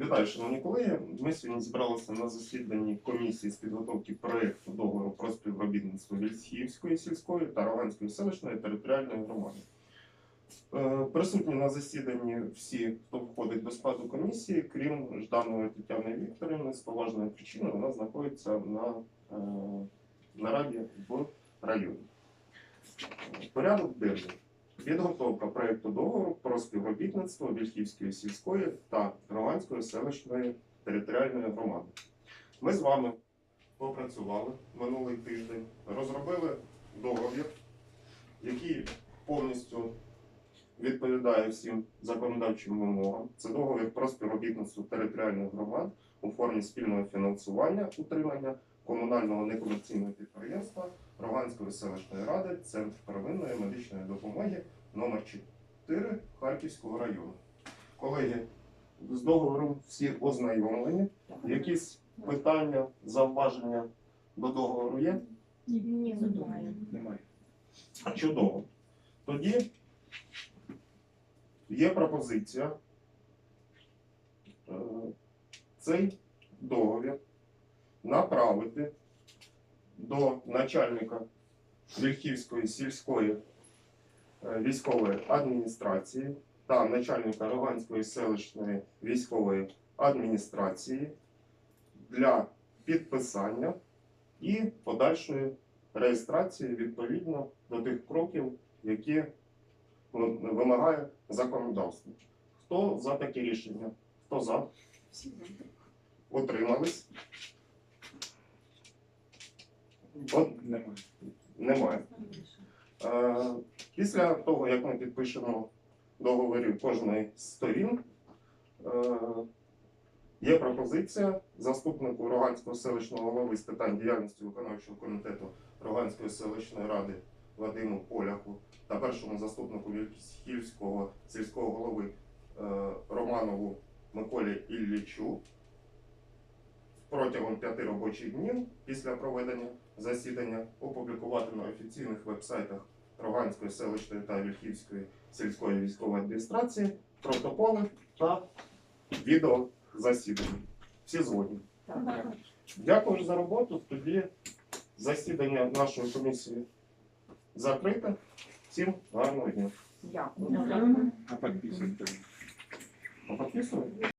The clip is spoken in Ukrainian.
Вітаю, шановні колеги. Ми сьогодні зібралися на засіданні комісії з підготовки проєкту договору про співробітництво Вільхівської сільської та Рованської селищної територіальної громади. Е, Присутні на засіданні всі, хто входить до складу комісії, крім Жданої Тетяни Вікторівни, з поважної причини вона знаходиться на е, нараді в районі. Порядок денний. Підготовка проекту договору про співробітництво Вільхівської сільської та Громадської селищної територіальної громади. Ми з вами попрацювали минулий тиждень, розробили договір, який повністю відповідає всім законодавчим вимогам. Це договір про співробітництво територіальних громад у формі спільного фінансування, утримання комунального некомерційного підприємства Роганської селищної ради, Центр первинної медичної допомоги номер 4 Харківського району. Колеги, з договором всі ознайомлені. Якісь питання, зауваження до договору є? Ні, немає. Немає. Чудово. Тоді є пропозиція е, цей договір направити до начальника Вільхівської сільської е, військової адміністрації та начальника Роганської селищної військової адміністрації для підписання і подальшої реєстрації відповідно до тих кроків, які вимагає законодавство. Хто за таке рішення? Хто за? Утримались? От Немає. немає. Е, Після того, як ми підпишемо договорів кожної з сторін, е, є пропозиція заступнику Роганського селищного голови з питань діяльності виконавчого комітету Роганської селищної ради Вадиму Поляху та першому заступнику Вільхівського сільського голови е, Романову Миколі Іллічу протягом п'яти робочих днів після проведення засідання опублікувати на офіційних вебсайтах Роганської селищної та Вільхівської сільської військової адміністрації протоколи та відео засідання. Всі згодні. Дякую за роботу. Тоді засідання нашої комісії закрите. Всім гарного дня. Дякую. А підписуйте. Підписуємо?